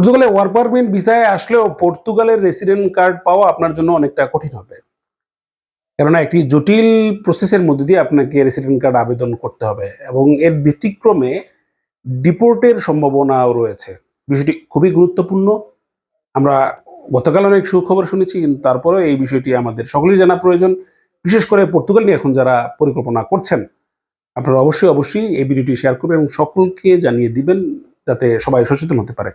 পর্তুগালে work permit ভিসায় আসলেও পর্তুগালের রেসিডেন্ট কার্ড পাওয়া আপনার জন্য অনেকটা কঠিন হবে। কেননা একটি জটিল প্রসেসের মধ্যে দিয়ে আপনাকে রেসিডেন্ট কার্ড আবেদন করতে হবে এবং এর ব্যতিক্রমে ডিপোর্টের সম্ভাবনাও রয়েছে। বিষয়টি খুবই গুরুত্বপূর্ণ। আমরা গতকাল অনেক সুখবর শুনেছি, কিন্তু তারপরেও এই বিষয়টি আমাদের সকলেই জানা প্রয়োজন। বিশেষ করে পর্তুগাল নিয়ে এখন যারা পরিকল্পনা করছেন, আপনারা অবশ্যই অবশ্যই এই ভিডিওটি শেয়ার করবেন এবং সকলকে জানিয়ে দিবেন যাতে সবাই সচেতন হতে পারে।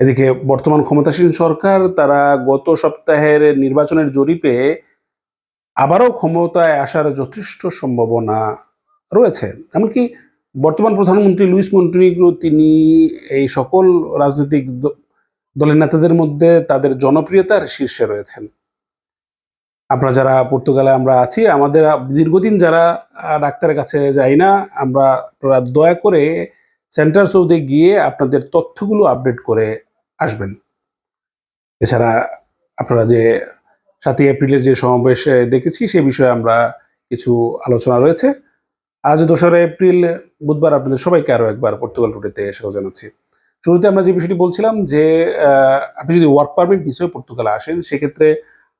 এদিকে বর্তমান ক্ষমতাসীন সরকার তারা গত সপ্তাহের নির্বাচনের জরিপে আবারও ক্ষমতায় আসার যথেষ্ট সম্ভাবনা রয়েছে। এমনকি বর্তমান প্রধানমন্ত্রী, লুইস মন্টিনিগ্রো তিনি এই সকল রাজনৈতিক দলের নেতাদের মধ্যে তাদের জনপ্রিয়তার শীর্ষে রয়েছেন। আমরা যারা পর্তুগালে আমরা আছি, আমাদের দীর্ঘদিন যারা ডাক্তারের কাছে যাই না, আমরা দয়া করে সেন্টার সৌদে গিয়ে আপনাদের তথ্যগুলো আপডেট করে আসবেন। এছাড়া আপনারা যে সাতই এপ্রিলের যে সমাবেশ ডেকেছি সে বিষয়ে আমরা কিছু আলোচনা রয়েছে। আজ দোসরা এপ্রিল, বুধবার আপনাদের সবাইকে আরও একবার পর্তুগাল টুডেতে স্বাগত জানাচ্ছি। শুরুতে আমরা যে বিষয়টি বলছিলাম যে আপনি যদি ওয়ার্ক পারমিট বিষয়ে পর্তুগালে আসেন, সেক্ষেত্রে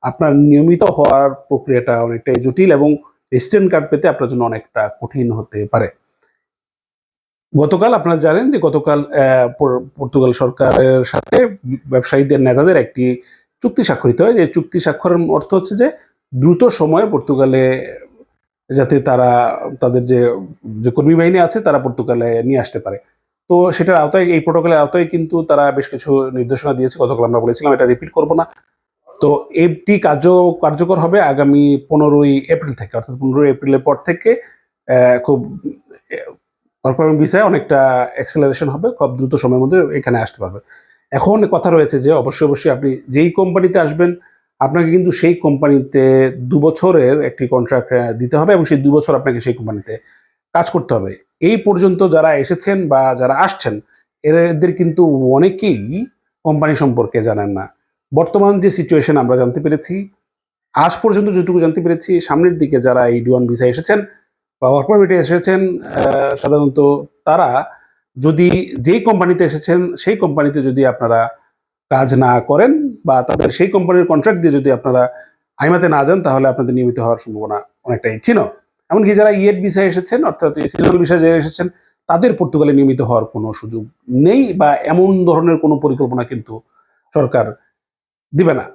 আপনার নিয়মিত হওয়ার প্রক্রিয়াটা অনেকটাই জটিল এবং রেসিডেন্ট কার্ড পেতে আপনার জন্য অনেকটা কঠিন হতে পারে। গতকাল আপনারা জানেন যে গতকাল পর্তুগাল সরকারের সাথে ব্যবসায়ীদের, নেতাদের একটি চুক্তি স্বাক্ষরিত হয়। যে চুক্তি স্বাক্ষরের অর্থ হচ্ছে যে দ্রুত সময়ে পর্তুগালে যাতে তারা, তাদের যে যে কর্মী বাহিনী আছে, তারা পর্তুগালে নিয়ে আসতে পারে। তো সেটার আওতায়, এই প্রোটোকলের আওতায় কিন্তু তারা বেশ কিছু নির্দেশনা দিয়েছে। গতকাল আমরা বলেছিলাম, এটা রিপিট করব না। তো এটি কার্য, কার্যকর হবে আগামী পনেরোই এপ্রিল থেকে, অর্থাৎ পনেরোই এপ্রিলের পর থেকে খুব কর্পোরেট বিষয়ে অনেকটা অ্যাক্সেলারেশন হবে, খুব দ্রুত সময়ের মধ্যে এখানে আসতে পারবে। এখন কথা রয়েছে যে, অবশ্যই অবশ্যই আপনি যেই কোম্পানিতে আসবেন, আপনাকে কিন্তু সেই কোম্পানিতে দু বছরের একটি কন্ট্রাক্ট দিতে হবে এবং সেই দু বছর আপনাকে সেই কোম্পানিতে কাজ করতে হবে। এই পর্যন্ত যারা এসেছেন বা যারা আসছেন, এদের কিন্তু অনেকেই কোম্পানি সম্পর্কে জানেন না। বর্তমান যে সিচুয়েশন আমরা জানতে পেরেছি, আজ পর্যন্ত যেটুকু জানতে পেরেছি, সামনের দিকে যারা এই ডি ওয়ান ভিসা এসেছেন বা ওয়ার্ক পারমিটে এসেছেন সাধারণত তারা যদি যেই কোম্পানিতে এসেছেন, সেই কোম্পানিতে যদি আপনারা কাজ না করেন বা তাদের সেই কোম্পানির কন্ট্রাক্ট দিয়ে যদি আপনারা আইমাতে না যান, তাহলে আপনাদের নিয়মিত হওয়ার সম্ভাবনা অনেকটাই ক্ষীণ। এমনকি যারা ইয়েট ভিসায় এসেছেন, অর্থাৎ সিজনাল ভিসায় যারা এসেছেন, তাদের পর্তুগালে নিয়মিত হওয়ার কোনো সুযোগ নেই বা এমন ধরনের কোনো পরিকল্পনা কিন্তু সরকার দিবে না।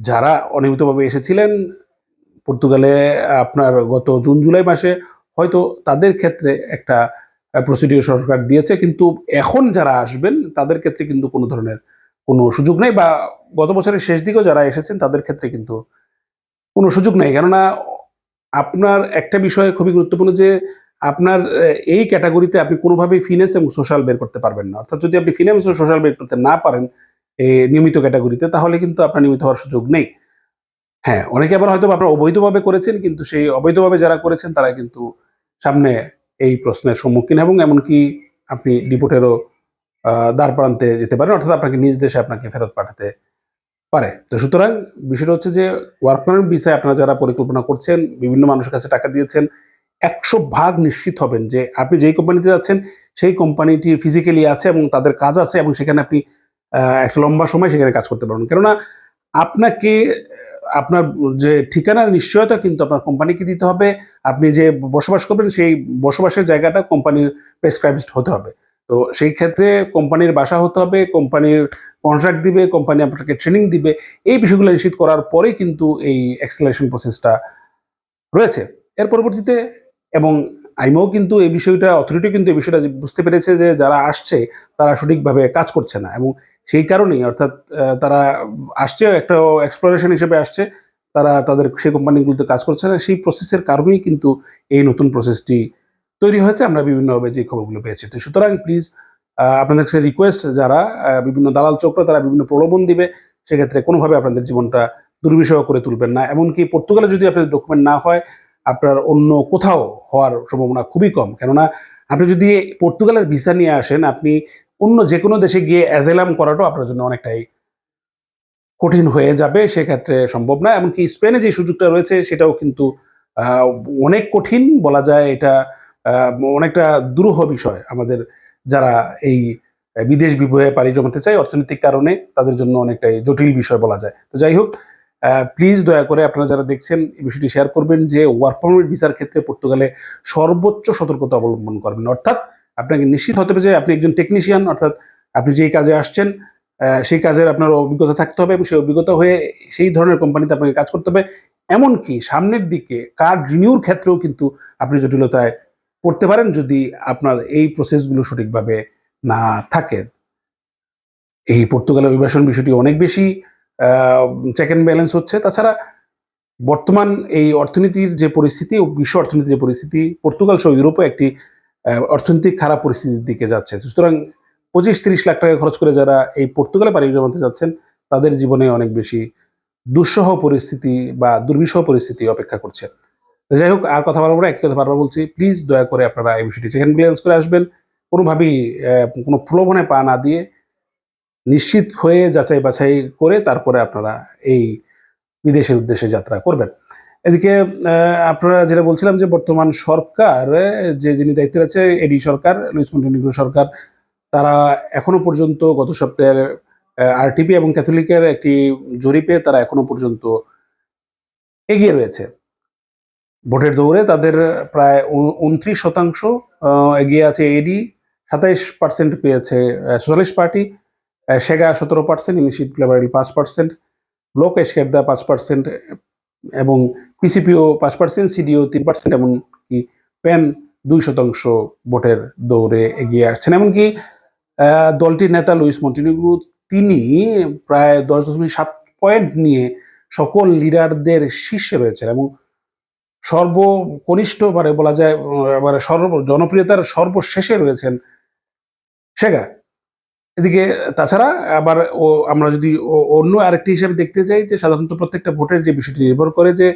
যারা অনিয়মিতভাবে এসেছিলেন, পর্তুগালে আপনার গত জুন, জুলাই মাসে হয়তো তাদের ক্ষেত্রে একটা প্রসিডিওর সরকার দিয়েছে, কিন্তু এখন যারা আসবেন, তাদের ক্ষেত্রে কিন্তু কোনো ধরনের কোনো সুযোগ নেই বা গত বছরের শেষ দিকেও যারা এসেছেন, তাদের ক্ষেত্রে কিন্তু কোনো সুযোগ নেই। কেননা আপনার একটা বিষয় খুবই গুরুত্বপূর্ণ যে, আপনার এই ক্যাটাগরিতে আপনি কোনোভাবেই ফিনান্স এবং সোশ্যাল বের করতে পারবেন না। অর্থাৎ যদি আপনি ফিনান্স ও সোশ্যাল বের করতে না পারেন নিয়মিত ক্যাটাগরিতে, তাহলে কিন্তু আপনার নিয়মিত হওয়ার সুযোগ নেই। হ্যাঁ অনেকে আবার হয়তো আপনারা অবৈধভাবে করেছেন, কিন্তু সেই অবৈধভাবে যারা করেছেন, তারা কিন্তু সামনে এই প্রশ্নের সম্মুখীন এবং এমনকি আপনি ডিপোর্টেরও দ্বার প্রান্তে যেতে পারেন, অর্থাৎ আপনাকে নিজ দেশে আপনাকে ফেরত পাঠাতে পারে। তো সুতরাং বিষয়টা হচ্ছে যে ওয়ার্ক পারমিট বিষয়ে আপনারা যারা পরিকল্পনা করছেন, বিভিন্ন মানুষের কাছে টাকা দিয়েছেন, একশো ভাগ নিশ্চিত হবেন যে, আপনি যেই কোম্পানিতে যাচ্ছেন, সেই কোম্পানিটি ফিজিক্যালি আছে এবং তাদের কাজ আছে এবং সেখানে আপনি একটা লম্বা সময় সেখানে কাজ করতে পারবেন। কেননা, আপনাকে আপনার যে ঠিকানার নিশ্চয়তা কিন্তু আপনার কোম্পানিকে দিতে হবে। আপনি যে বসবাস করবেন সেই বসবাসের জায়গাটা কোম্পানির প্রেসক্রাইবড হতে হবে। তো সেই ক্ষেত্রে কোম্পানির বাসা হতে হবে কোম্পানির কন্ট্রাক্ট দিবে কোম্পানি আপনাকে ট্রেনিং দিবে। এই বিষয়গুলো নিশ্চিত করার পরেই কিন্তু এই অ্যাক্সেলারেশন প্রসেসটা রয়েছে। এর পরবর্তীতে, এবং আইমও কিন্তু এই বিষয়টা অথরিটি কিন্তু এই বিষয়টা বুঝতে পেরেছে যে যারা আসছে, তারা সঠিকভাবে কাজ করছে না। এবং সেই কারণেই, অর্থাৎ তারা আসছে, একটা এক্সপ্লোরেশন হিসেবে আসছে, তারা তাদের সেই কোম্পানিগুলোতে কাজ করছে না, সেই প্রসেসের কারণেই কিন্তু এই নতুন প্রসেসটি তৈরি হয়েছে, আমরা বিভিন্নভাবে যে খবরগুলো পেয়েছি। তো সুতরাং প্লিজ আপনাদের কাছে রিকোয়েস্ট যারা বিভিন্ন দালাল চক্র, তারা বিভিন্ন প্রলোভন দিবে, সেক্ষেত্রে কোনোভাবে আপনাদের জীবনটা দুর্বিষহ করে তুলবেন না। এমনকি পর্তুগালে যদি আপনাদের ডকুমেন্ট না হয়, আপনার অন্য কোথাও হওয়ার সম্ভাবনা খুবই কম। কেননা, আপনি যদি পর্তুগালের ভিসা নিয়ে আসেন, আপনি অন্য যে কোনো দেশে গিয়ে অ্যাজেলাম করাটাও আপনার জন্য অনেকটাই কঠিন হয়ে যাবে, সেক্ষেত্রে সম্ভব না। এমনকি স্পেনে যে সুযোগটা রয়েছে, সেটাও কিন্তু অনেক কঠিন বলা যায়। এটা অনেকটা দুরূহ বিষয় আমাদের যারা এই বিদেশ বিভয়ে পাড়ি জমাতে চায়, অর্থনৈতিক কারণে তাদের জন্য অনেকটাই জটিল বিষয় বলা যায়। তো যাই হোক প্লিজ দয়া করে আপনারা যারা দেখছেন, এই বিষয়টি শেয়ার করবেন যে ওয়ার্ক পারমিট ভিসার ক্ষেত্রে পর্তুগালে সর্বোচ্চ সতর্কতা অবলম্বন করবেন। অর্থাৎ আপনাকে নিশ্চিত হতে হবে যে আপনি একজন টেকনিশিয়ান অর্থাৎ আপনি যেই কাজে আসছেন সেই কাজের আপনার অভিজ্ঞতা থাকতে হবে এবং সেই অভিজ্ঞতা হয়ে সেই ধরনের কোম্পানিতে আপনাকে কাজ করতে হবে। এমনকি সামনের দিকে কার্ড রিনিউর ক্ষেত্রেও কিন্তু আপনি জটিলতায় পড়তে পারেন যদি আপনার এই প্রসেসগুলো সঠিকভাবে না থাকে। এই পর্তুগালের অভিবাসন বিষয়টি অনেক বেশি চেক অ্যান্ড ব্যালেন্স হচ্ছে। তাছাড়া বর্তমান এই অর্থনীতির যে পরিস্থিতি ও বিশ্ব অর্থনীতির যে পরিস্থিতি, পর্তুগাল সহ ইউরোপে একটি অর্থনৈতিক খারাপ পরিস্থিতির দিকে যাচ্ছে। সুতরাং পঁচিশ তিরিশ লাখ টাকা খরচ করে যারা এই পর্তুগালে পাড়ি জমাতে যাচ্ছেন, তাদের জীবনে অনেক বেশি দুঃসহ পরিস্থিতি বা দুর্বিষহ পরিস্থিতি অপেক্ষা করছে। যাই হোক, আর কথা বলব না, একই কথা বারবার বলছি প্লিজ দয়া করে আপনারা এই বিষয়টি সেকেন্ড ক্লিয়ারেন্স করে আসবেন। কোনোভাবেই কোনো প্রলোভনে পা না দিয়ে নিশ্চিত হয়ে যাচাই বাছাই করে তারপরে আপনারা এই বিদেশের উদ্দেশ্যে যাত্রা করবেন। এদিকে আপনারা যেটা বলছিলাম যে বর্তমান সরকার যে যিনি দায়িত্বে আছে, এডি সরকার, লুইস সরকার, তারা এখনও পর্যন্ত গত সপ্তাহের আরটিপি এবং ক্যাথলিকের একটি জরিপে তারা এখনও পর্যন্ত এগিয়ে রয়েছে। ভোটের দৌড়ে তাদের প্রায় উনত্রিশ শতাংশ এগিয়ে আছে এডি, সাতাইশ পার্সেন্ট পেয়েছে সোশ্যালিস্ট পার্টি সেগা সতেরো পার্সেন্ট, ইনিশিয়েটিভ লিবারেল পাঁচ পার্সেন্ট, ব্লক এসকেরদা পাঁচ পার্সেন্ট এবং পিসিপিও পাঁচ পার্সেন্ট সিডিও তিন পার্সেন্ট এমনকি প্যান দুই শতাংশ ভোটের দৌড়ে এগিয়ে আসছেন। এমনকি দলটির নেতা লুইস মন্টিনিগ্রু, তিনি প্রায় দশ দশমিক সাত পয়েন্ট নিয়ে সকল লিডারদের শীর্ষে রয়েছেন এবং সর্বকনিষ্ঠ মানে বলা যায় মানে সর্ব জনপ্রিয়তার সর্বশেষে রয়েছেন সেগা এদিকে তাছাড়া আবার ও, আমরা যদি অন্য আরেকটি হিসাবে দেখতে চাই যে সাধারণত প্রত্যেকটা ভোটের যে বিষয়টি নির্ভর করে যে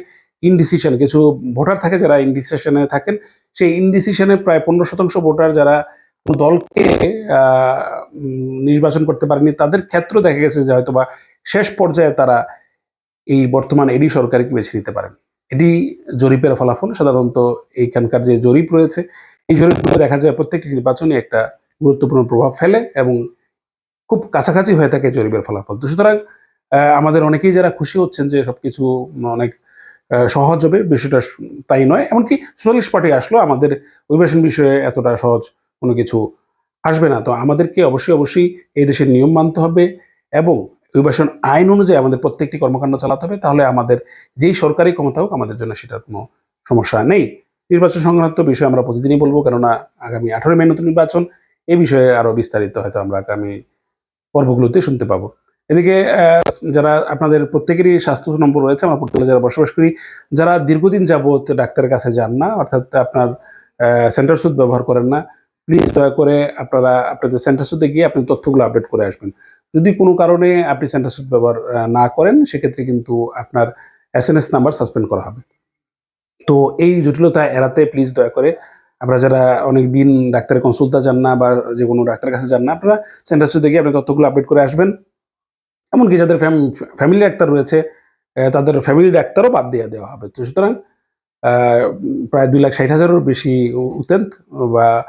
ইনডিসিশন কিছু ভোটার থাকে যারা ইনডিসিশনে থাকেন, সেই ইনডিসিশনে প্রায় পনেরো শতাংশ ভোটার যারা দলকে নির্বাচন করতে পারেনি, তাদের ক্ষেত্র দেখা গেছে যে হয়তো বা শেষ পর্যায়ে তারা এই বর্তমান এডি সরকারকে বেছে নিতে পারেন। এটি জরিপের ফলাফল সাধারণত এইখানকার যে জরিপ রয়েছে, এই জরিপগুলো দেখা যায় প্রত্যেকটি নির্বাচনে একটা গুরুত্বপূর্ণ প্রভাব ফেলে এবং খুব কাছাকাছি হয়ে থাকে জরিপের ফলাফল। তো সুতরাং আমাদের অনেকেই যারা খুশি হচ্ছেন যে সবকিছু অনেক সহজ হবে, বিষয়টা তাই নয়। এমনকি সোশ্যালিস্ট পার্টি আসলো, আমাদের অভিবাসন বিষয়ে এতটা সহজ কোনো কিছু আসবে না। তো আমাদেরকে অবশ্যই অবশ্যই এই দেশের নিয়ম মানতে হবে এবং অভিবাসন আইন অনুযায়ী আমাদের প্রত্যেকটি কর্মকাণ্ড চালাতে হবে। তাহলে আমাদের যেই সরকারি ক্ষমতা হোক, আমাদের জন্য সেটার কোনো সমস্যা নেই। নির্বাচন সংক্রান্ত বিষয় আমরা প্রতিদিনই বলব, কেননা আগামী আঠারো মে নতুন নির্বাচন। এই বিষয়ে আরও বিস্তারিত হয়তো আমরা আগামী পর্বগুলোতে শুনতে পাবো। এদিকে যারা আপনাদের প্রত্যেকেরই স্বাস্থ্য নম্বর রয়েছে, আমরা পর্তুগালে যারা বসবাস করি, যারা দীর্ঘদিন যাবত ডাক্তারের কাছে যান না, অর্থাৎ আপনার সেন্টার সুদ ব্যবহার করেন না প্লিজ দয়া করে আপনারা আপনাদের সেন্টার সুদে গিয়ে আপনি তথ্যগুলো আপডেট করে আসবেন। যদি কোনো কারণে আপনি সেন্টার সুদ ব্যবহার না করেন, সেক্ষেত্রে কিন্তু আপনার এস নাম্বার সাসপেন্ড করা হবে। তো এই জটিলতা এড়াতে প্লিজ দয়া করে আপনারা যারা অনেক দিন ডাক্তারের কনসালতা যান না বা যে কোনো ডাক্তারের কাছে যান না, আপনারা সেন্টার গিয়ে আপনি তথ্যগুলো আপডেট করে আসবেন। এমনকি যাদের ফ্যামিলি ডাক্তার রয়েছে তাদের ফ্যামিলি ডাক্তারও বাদ দিয়ে দেওয়া হবে। তো সুতরাং প্রায় দুই লাখ ষাট হাজারেরও বেশি উ- উতেন্ত বা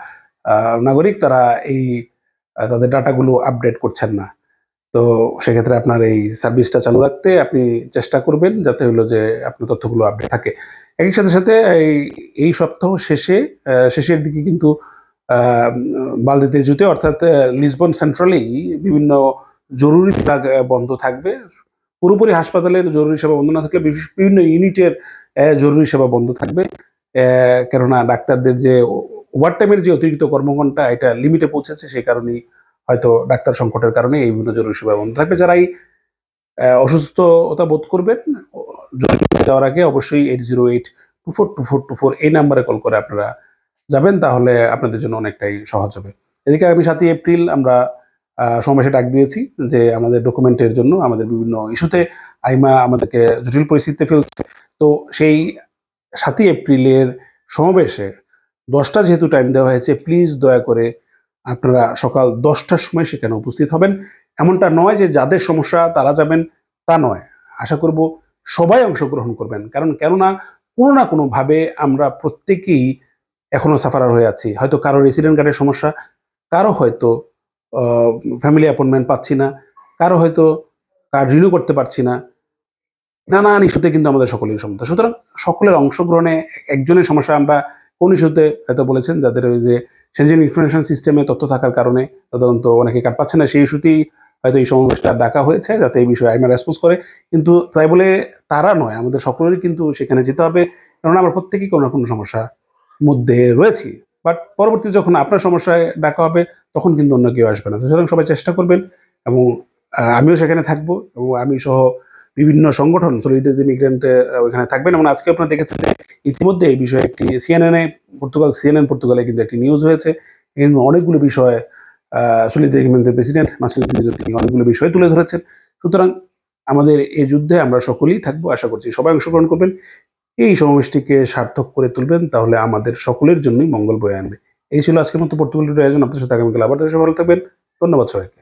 নাগরিক তারা এই তাদের ডাটাগুলো আপডেট করছেন না। তো সেক্ষেত্রে আপনার এই সার্ভিসটা চালু রাখতে আপনি চেষ্টা করবেন, যাতে হলো যে আপনার তথ্যগুলো আপডেট থাকে। একই সাথে সাথে এই এই সপ্তাহ শেষে শেষের দিকে কিন্তু বালদিতে জুতে অর্থাৎ লিসবন সেন্ট্রালেই বিভিন্ন জরুরি বিভাগ বন্ধ থাকবে। পুরোপুরি হাসপাতালের জরুরি সেবা বন্ধ না থাকলে বিভিন্ন ইউনিটের জরুরি সেবা বন্ধ থাকবে। কেননা ডাক্তারদের যে ওভার টাইমের যে অতিরিক্ত কর্মঘণ্টা এটা লিমিটে পৌঁছেছে সেই কারণেই হয়তো ডাক্তার সংকটের কারণে এই বিভিন্ন জরুরি সেবা বন্ধ থাকবে। যারাই আহ, অসুস্থতা বোধ করবেন? যাওয়ার আগে অবশ্যই eight zero eight two four two four two four এই নাম্বারে কল করে আপনারা যাবেন, তাহলে আপনাদের জন্য অনেকটাই সহজ হবে। এদিকে আমি সাতই এপ্রিল আমরা সমাবেশে ডাক দিয়েছি যে আমাদের ডকুমেন্টের জন্য আমাদের বিভিন্ন ইস্যুতে আইমা আমাদেরকে জটিল পরিস্থিতিতে ফেলছে। তো সেই সাতই এপ্রিলের সমাবেশে দশটা যেহেতু টাইম দেওয়া হয়েছে প্লিজ দয়া করে আপনারা সকাল দশটার সময় সেখানে উপস্থিত হবেন। এমনটা নয় যে যাদের সমস্যা তারা যাবেন তা নয়। আশা করব সবাই অংশগ্রহণ করবেন। কারণ কেননা কোনো না কোনোভাবে আমরা প্রত্যেকেই এখনও সাফারার হয়ে আছি। হয়তো কারও রেসিডেন্ট কার্ডের সমস্যা, কারও হয়তো ফ্যামিলি অ্যাপয়েন্টমেন্ট পাচ্ছি না, কারও হয়তো কার্ড রিনিউ করতে পারছি না। নানান ইস্যুতে কিন্তু আমাদের সকলের সমস্যা। সুতরাং সকলের অংশগ্রহণে একজনের সমস্যা আমরা কোন ইস্যুতে হয়তো বলেছেন, যাদের ওই যে সেনজেন ইনফরমেশন সিস্টেমে তথ্য থাকার কারণে সাধারণত অনেকে কার্ড পাচ্ছে না, সেই ইস্যুতেই হয়তো এই সমাবেশটা ডাকা হয়েছে, যাতে এই বিষয়ে আইমা রেসপন্স করে। কিন্তু তাই বলে তারা নয়, আমাদের সকলেরই কিন্তু সেখানে যেতে হবে। কারণ আমরা প্রত্যেকেই কোনো না কোনো সমস্যা মধ্যে রয়েছি। বাট পরবর্তীতে যখন আপনার সমস্যায় ডাকা হবে, তখন কিন্তু অন্য কেউ আসবে না। সুতরাং সবাই চেষ্টা করবেন এবং আমিও সেখানে থাকব এবং আমি সহ বিভিন্ন সংগঠন সলিডারিটি মিগ্রেন্ট ওইখানে থাকবেন। এবং আজকে আপনারা দেখেছেন যে ইতিমধ্যে এই বিষয়ে একটি সিএনএনএ পর্তুগাল সিএনএন পর্তুগালে কিন্তু একটি নিউজ হয়েছে। অনেকগুলো বিষয় সলিডারিটি মিগ্রেন্টের প্রেসিডেন্ট মাসুদ তিনি অনেকগুলো বিষয় তুলে ধরেছেন। সুতরাং আমাদের এই যুদ্ধে আমরা সকলেই থাকব, আশা করছি সবাই অংশগ্রহণ করবেন। এই সমাবেশটিকে সার্থক করে তুলবেন, তাহলে আমাদের সকলের জন্যই মঙ্গল বয়ে আনবে। এই ছিল আজকের মতো পর্তুগালের আয়োজন। আপনার সাথে আগামীকাল আবার ভালো থাকবেন। ধন্যবাদ সবাইকে।